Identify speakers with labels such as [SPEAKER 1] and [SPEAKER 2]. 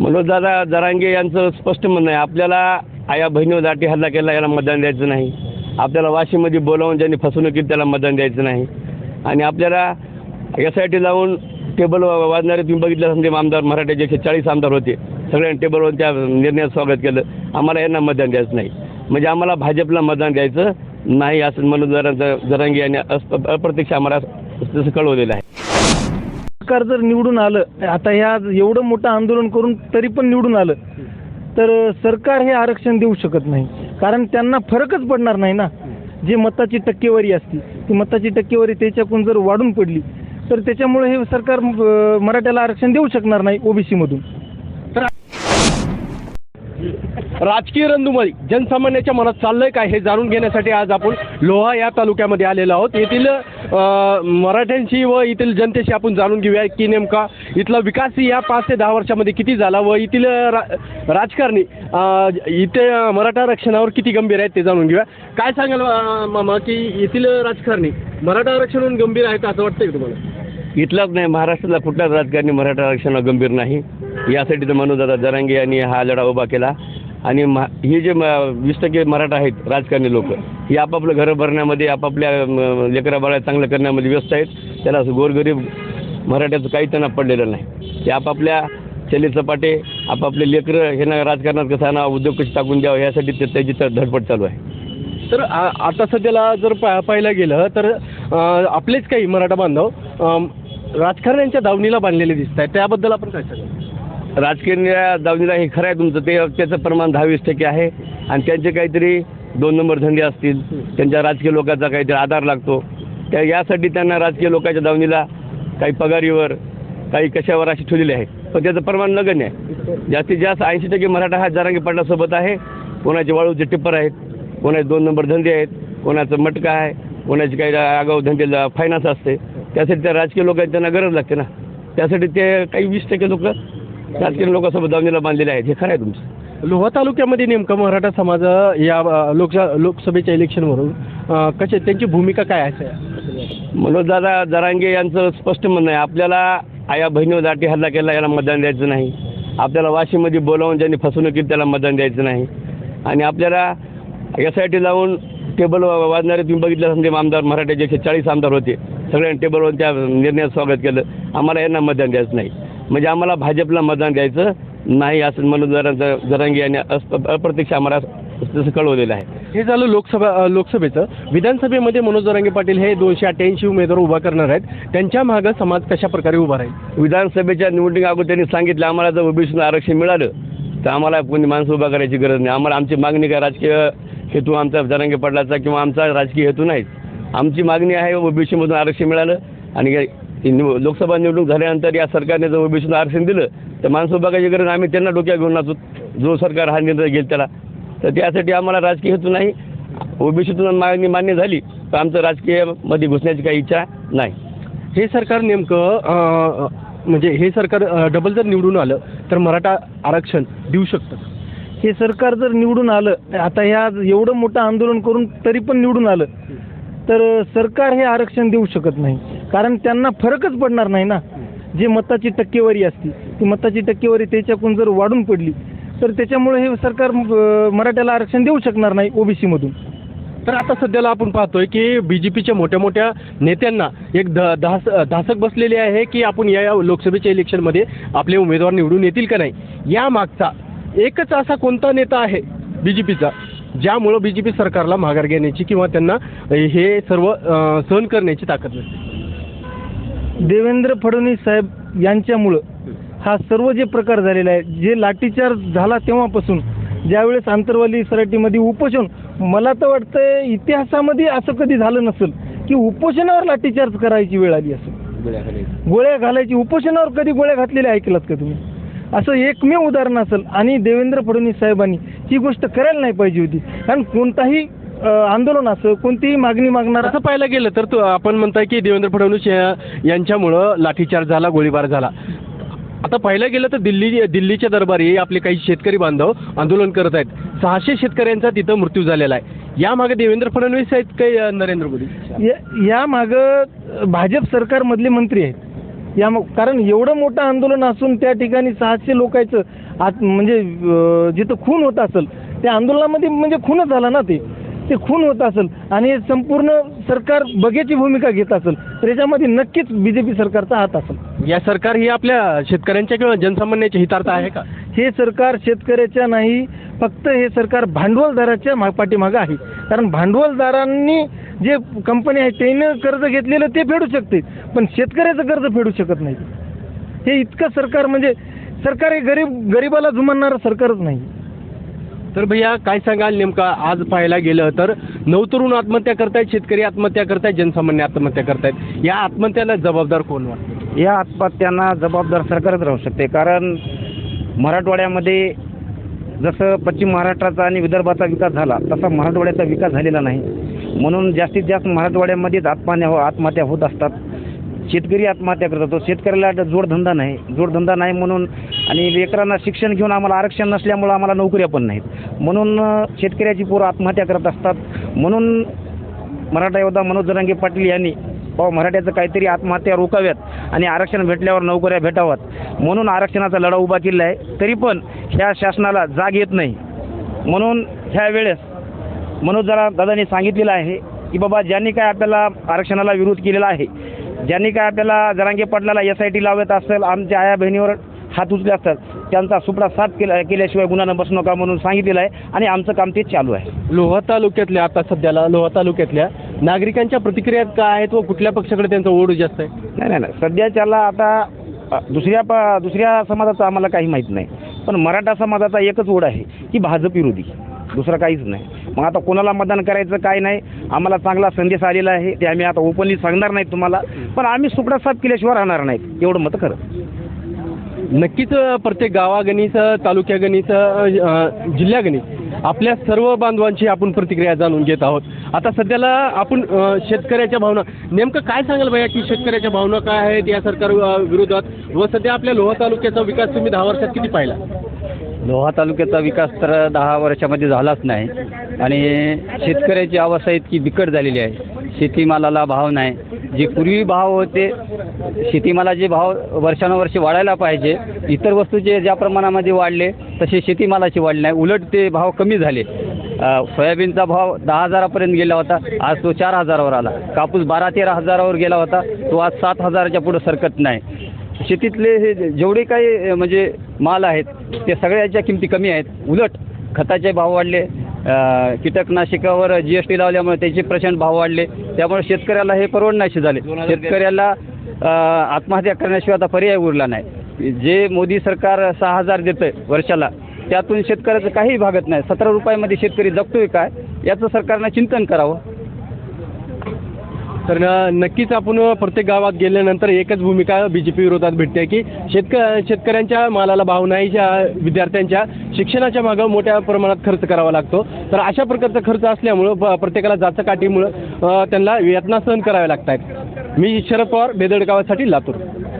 [SPEAKER 1] मनोज दादा जरांगे यांचं स्पष्ट म्हणणं आहे. आपल्याला आया बहिणीवर दाटी हल्ला केला याला मतदान द्यायचं नाही. आपल्याला वाशीमध्ये बोलावून ज्यांनी फसवणूक केली त्याला मतदान द्यायचं नाही. आणि आपल्याला एस आय टी लावून टेबल वाजणारे तुम्ही बघितलं समजे आमदार मराठ्याचे एकशे चाळीस आमदार होते. सगळ्यांनी टेबलवर त्या निर्णयात स्वागत केलं. आम्हाला यांना मतदान द्यायचं नाही. म्हणजे आम्हाला भाजपला मतदान द्यायचं नाही असं म्हणून जरा जरांगे यांनी अस- अप्रत्यक्ष आम्हाला तसं कळवलेलं आहे.
[SPEAKER 2] सरकार जर निवडून आलं आता ह्या एवढं मोठं आंदोलन करून तरी पण निवडून आलं तर सरकार हे आरक्षण देऊ शकत नाही. कारण त्यांना फरकच पडणार नाही ना. जे मताची टक्केवारी असती ती मताची टक्केवारी त्याच्याकडून जर वाढून पडली तर त्याच्यामुळे हे सरकार मराठ्याला आरक्षण देऊ शकणार नाही ओबीसीमधून.
[SPEAKER 3] राजकीय रंधुमाळी जनसामान्याच्या मनात चाललंय काय हे जाणून घेण्यासाठी आज आपण लोहा या तालुक्यामध्ये आलेलो आहोत. येथील मराठ्यांशी व येथील जनतेशी आपण जाणून घेऊया की नेमका इथला विकास या पाच ते दहा वर्षामध्ये किती झाला व येथील रा राजकारणी इथे मराठा आरक्षणावर किती गंभीर आहेत ते जाणून घेऊया. काय सांगाल मामा की येथील राजकारणी मराठा आरक्षणावर गंभीर आहेत असं वाटतंय की तुम्हाला?
[SPEAKER 1] इथलाच नाही महाराष्ट्रातला कुठलाच राजकारणी मराठा आरक्षणावर गंभीर नाही. यासाठी तर मनोजदादा जरांगे यांनी हा लढा उभा केला. आणि मा हे जे म वीस टक्के मराठा आहेत राजकारणी लोक हे आपापलं घरं भरण्यामध्ये आपापल्या म, लेकरा बाळा चांगलं करण्यामध्ये व्यस्त आहेत. त्याला असं गोरगरीब मराठ्याचं काही त्यांना पडलेलं नाही. ते आपापल्या चले चपाटे आपापले लेकरं हे ना राजकारणात कसं ना उद्योग कशी टाकून द्यावं यासाठी ते त्याची तर धडपड चालू आहे.
[SPEAKER 3] तर आ- आता सध्याला जर पा पाहायला गेलं तर आपलेच काही मराठा बांधव राजकारण्यांच्या दावणीला बांधलेले दिसत आहेत त्याबद्दल आपण काय सांगू?
[SPEAKER 1] राजकीय दावणीला हे खरं आहे तुमचं. ते त्याचं प्रमाण दहा वीस टक्के आहे. आणि त्यांचे काहीतरी दोन नंबर धंदे असतील. त्यांच्या राजकीय लोकांचा काहीतरी आधार लागतो. त्या यासाठी त्यांना राजकीय लोकांच्या दावणीला काही पगारीवर काही कशावर अशी ठेवलेली आहे. पण त्याचं प्रमाण नगण्य आहे. जास्तीत जास्त ऐंशी टक्के मराठा हा जारांगी पाटलासोबत आहे. कोणाचे वाळूचे टिप्पर आहेत कोणाचे दोन नंबर धंदे आहेत कोणाचं मटका आहे कोणाचे काही आगाऊ धंदे फायनान्स असते. त्यासाठी त्या राजकीय लोकांची त्यांना गरज लागते ना. त्यासाठी ते काही वीस टक्के लोक राजकीय लोकांसोबत दावणीला बांधलेले आहेत. हे खरं आहे तुमचं.
[SPEAKER 3] लोहा तालुक्यामध्ये नेमकं मराठा समाज या लोकशा लोकसभेच्या इलेक्शनवरून अ, कसे त्यांची भूमिका काय आहे?
[SPEAKER 1] मनोजदादा जरांगे यांचं स्पष्ट म्हणणं आहे. आपल्याला आया बहिणीवर दाटी हल्ला केला याला मतदान द्यायचं नाही. आपल्याला वाशीमध्ये बोलावून ज्यांनी फसवणूक केली त्याला मतदान द्यायचं नाही. आणि आपल्याला एस आय टी लावून टेबल वाजणारे तुम्ही बघितलं समजे आमदार मराठ्याचे एकशे चाळीस आमदार होते. सगळ्यांनी टेबलवर त्या निर्णयात स्वागत केलं. आम्हाला यांना मतदान द्यायचं नाही. म्हणजे आम्हाला भाजपला मतदान द्यायचं नाही असं मनोज जरा जरांगे यांनी अस- अप्रत्यक्ष आम्हाला तसं कळवलेलं आहे.
[SPEAKER 3] हे झालं लोकसभा लोकसभेचं. विधानसभेमध्ये मनोज जरांगे पाटील हे दोनशे अठ्ठ्याऐंशी उमेदवार उभा करणार आहेत. त्यांच्या मागं समाज कशा प्रकारे उभा राहील?
[SPEAKER 1] विधानसभेच्या निवडणुकी अगोदर त्यांनी सांगितलं आम्हाला जर ओबीसीनं आरक्षण मिळालं तर आम्हाला कोणी माणसं उभा करायची गरज नाही. आम्हाला आमची मागणी काय राजकीय हेतू आमचा जरांगे पडलाचा किंवा आमचा राजकीय हेतू नाहीच आमची मागणी आहे ओबीसीमधून आरक्षण मिळालं आणि ही निव लोकसभा निवडणूक झाल्यानंतर या सरकारने जर ओबीसीनं आरक्षण दिलं तर माणसं करायची गरज. आम्ही त्यांना डोक्यात घेऊन नाचू. जो सरकार हा निर्णय घेईल त्याला. तर त्यासाठी आम्हाला राजकीय हेतू नाही. ओबीसीतून मागणी मान्य झाली तर आमचं राजकीयमध्ये घुसण्याची काही इच्छा नाही.
[SPEAKER 3] हे सरकार नेमकं म्हणजे हे सरकार डबल जर निवडून आलं तर मराठा आरक्षण देऊ शकतं
[SPEAKER 2] हे सरकार जर निवडून आलं आता ह्या एवढं मोठं आंदोलन करून तरी पण निवडून आलं तर सरकार हे आरक्षण देऊ शकत नाही. कारण त्यांना फरकच पडणार नाही ना. जे मताची टक्केवारी असती ती मताची टक्केवारी त्याच्याकडून जर वाढून पडली तर त्याच्यामुळे हे सरकार मराठ्याला आरक्षण देऊ शकणार नाही ओबीसीमधून
[SPEAKER 3] तर आता सध्याला आपण पाहतोय की बी जे पीच्या मोठ्या मोठ्या नेत्यांना एक ध धास धासक बसलेली आहे की आपण या या लोकसभेच्या इलेक्शनमध्ये आपले उमेदवार निवडून येतील का नाही? या मागचा एकच असा कोणता नेता आहे बी जे पीचा ज्यामुळं बी जे पी सरकारला माघार घेण्याची किंवा त्यांना हे सर्व सहन करण्याची ताकद नसते?
[SPEAKER 2] देवेंद्र फडणवीस साहेब यांच्यामुळं हा सर्व जे प्रकार झालेला आहे जे लाठीचार्ज झाला तेव्हापासून ज्यावेळेस आंतरवाली सराटीमध्ये उपोषण मला तर वाटतंय इतिहासामध्ये असं कधी झालं नसेल की उपोषणावर लाठीचार्ज करायची वेळ आली असेल. गोळ्या घालायची. उपोषणावर कधी गोळ्या घातलेल्या ऐकलात का तुम्ही? असं एकमेव उदाहरण असेल आणि देवेंद्र फडणवीस साहेबांनी ही गोष्ट करायला नाही पाहिजे होती. कारण कोणताही आंदोलन असं कोणतीही मागणी मागणारा
[SPEAKER 3] असं पाहायला गेलं तर तो आपण म्हणताय की देवेंद्र फडणवीस या- यांच्यामुळं लाठीचार्ज झाला गोळीबार झाला. आता पाहायला गेलं तर दिल्ली दिल्लीच्या दरबारी आपले काही शेतकरी बांधव आंदोलन करत आहेत. सहाशे शेतकऱ्यांचा तिथं मृत्यू झालेला आहे. यामागे देवेंद्र फडणवीस आहेत काही अ, नरेंद्र मोदी?
[SPEAKER 2] या या मागं भाजप सरकारमधले मंत्री आहेत. या कारण एवढं मोठं आंदोलन असून त्या ठिकाणी सहाशे लोकांचं आत म्हणजे अं, जिथं खून होत असेल त्या आंदोलनामध्ये म्हणजे खूनच झाला ना ते. ते खून होत असेल आणि संपूर्ण सरकार बघ्याची भूमिका घेत असेल तर याच्यामध्ये नक्कीच बी जे पी सरकारचा हात असेल.
[SPEAKER 3] या सरकार ही आपल्या शेतकऱ्यांच्या किंवा जनसामान्याच्या हितार्थ आहे का?
[SPEAKER 2] हे सरकार शेतकऱ्याच्या नाही फक्त हे सरकार भांडवलदाराच्या पाठीमागं आहे. कारण भांडवलदारांनी जे कंपनी आहे त्यानं कर्ज घेतलेलं ते फेडू शकते पण शेतकऱ्याचं कर्ज फेडू शकत नाही. हे इतकं सरकार म्हणजे सरकार हे गरीब गरिबाला जुमानणारं सरकारच नाही.
[SPEAKER 3] तर भैया काय सांगाल नेमका? आज पाहायला गेलं तर नवतरुण आत्महत्या करतायत शेतकरी आत्महत्या करतायत जनसामान्य आत्महत्या करतायत. या आत्महत्याला जबाबदार कोण वाटतं?
[SPEAKER 4] या आत्महत्यांना जबाबदार सरकारच राहू शकते. कारण मराठवाड्यामध्ये जसं पश्चिम महाराष्ट्राचा आणि विदर्भाचा विकास झाला तसा मराठवाड्याचा विकास झालेला नाही. म्हणून जास्तीत जास्त मराठवाड्यामध्येच आत्महत्या हो आत्महत्या होत असतात. शेतकरी आत्महत्या करतात. असतो शेतकऱ्याला जोडधंदा नाही. जोडधंदा नाही म्हणून आणि लेकरांना शिक्षण घेऊन आम्हाला आरक्षण नसल्यामुळं आम्हाला नोकऱ्या पण नाहीत. म्हणून शेतकऱ्याची पोरं आत्महत्या करत असतात. म्हणून मराठा योद्धा मनोज जरांगे पाटील यांनी भाऊ मराठ्याचं काहीतरी आत्महत्या रोखाव्यात आणि आरक्षण भेटल्यावर नोकऱ्या भेटाव्यात. म्हणून आरक्षणाचा लढा उभा केला आहे. तरी पण ह्या शासनाला जाग येत नाही. म्हणून ह्या वेळेस मनोज जरा दादांनी सांगितलेलं आहे की बाबा ज्यांनी काय आपल्याला आरक्षणाला विरोध केलेला आहे ज्यांनी काय आपल्याला जरांगे पाटलाला एस आय टी लावत असेल आमच्या आया बहिणीवर हात उचले असतात त्यांचा सुपडा साथ केला केल्याशिवाय गुन्हा बसू नका म्हणून सांगितलेलं आहे आणि आमचं काम ते चालू आहे.
[SPEAKER 3] लोहा तालुक्यातल्या आता सध्याला लोहा तालुक्यातल्या नागरिकांच्या प्रतिक्रिया काय आहेत व कुठल्या पक्षाकडे त्यांचा ओढ जास्त आहे?
[SPEAKER 4] नाही नाही नाही. सध्याच्याला आता अ, दुसऱ्या प दुसऱ्या समाजाचं आम्हाला काही माहीत नाही. पण मराठा समाजाचा एकच ओढ आहे की भाजप विरोधी. दुसरं काहीच नाही. मग आता कोणाला मतदान करायचं काय नाही आम्हाला चांगला संदेश आलेला आहे ते आम्ही आता ओपनली सांगणार नाहीत तुम्हाला पण आम्ही सुपडा साफ केल्याशिवाय राहणार नाहीत एवढं मत खरं.
[SPEAKER 3] नक्कीच प्रत्येक गावागणीच तालुक्यागणीच जिल्ह्यागणित आपल्या सर्व बांधवांची आपण प्रतिक्रिया जाणून घेत आहोत. आता सध्याला आपण शेतकऱ्याच्या भावना नेमकं काय सांगाल भैया की शेतकऱ्याच्या भावना काय आहेत या सरकार विरोधात? व सध्या आपल्या लोहा तालुक्याचा विकास तुम्ही दहा वर्षात किती पाहिला?
[SPEAKER 5] लोहा तालुक्याचा विकास तर दहा वर्षामध्ये झालाच नाही. आणि शेतकऱ्याची अवस्था इतकी बिकट झालेली आहे. शेतीमालाला भाव नाही. जे पूर्वी भाव होते शेतीमालाचे भाव वर्षानुवर्षे वाढायला पाहिजे इतर वस्तूचे ज्या प्रमाणामध्ये वाढले तसे शेतीमालाचे वाढले नाही. उलट ते भाव कमी झाले. सोयाबीनचा भाव दहा हजारापर्यंत गेला होता. आज तो चार हजारावर आला. कापूस बारा तेरा हजारावर गेला होता. तो आज सात हजाराच्या पुढं सरकत नाही. शेतीतले हे जेवढे काही म्हणजे माल आहेत ते सगळ्याच्या किमती कमी आहेत. उलट खताचे भाव वाढले. कीटकनाशकावर जी एस टी लावल्यामुळे त्याचे प्रचंड भाव वाढले. त्यामुळे शेतकऱ्याला हे परवडण्याचे झाले. शेतकऱ्याला आत्महत्या करण्याशिवाय आता पर्याय उरला नाही. जे मोदी सरकार सहा हजार देतं वर्षाला त्यातून शेतकऱ्याचं काही भागत नाही. सतरा रुपयामध्ये शेतकरी जगतोय काय? याचं सरकारनं चिंतन करावं.
[SPEAKER 3] तर नक्कीच आपण प्रत्येक गावात गेल्यानंतर एकच भूमिका बी जे पी विरोधात भेटते की शेतक शेतकऱ्यांच्या मालाला भाव नाही ज्या विद्यार्थ्यांच्या शिक्षणाच्या मागं मोठ्या प्रमाणात खर्च करावा लागतो. तर अशा प्रकारचा खर्च असल्यामुळं प प्रत्येकाला जाचं काठीमुळं त्यांना यातना सहन कराव्या लागत आहेत मी शरद पवार बेदड गावासाठी लातूर.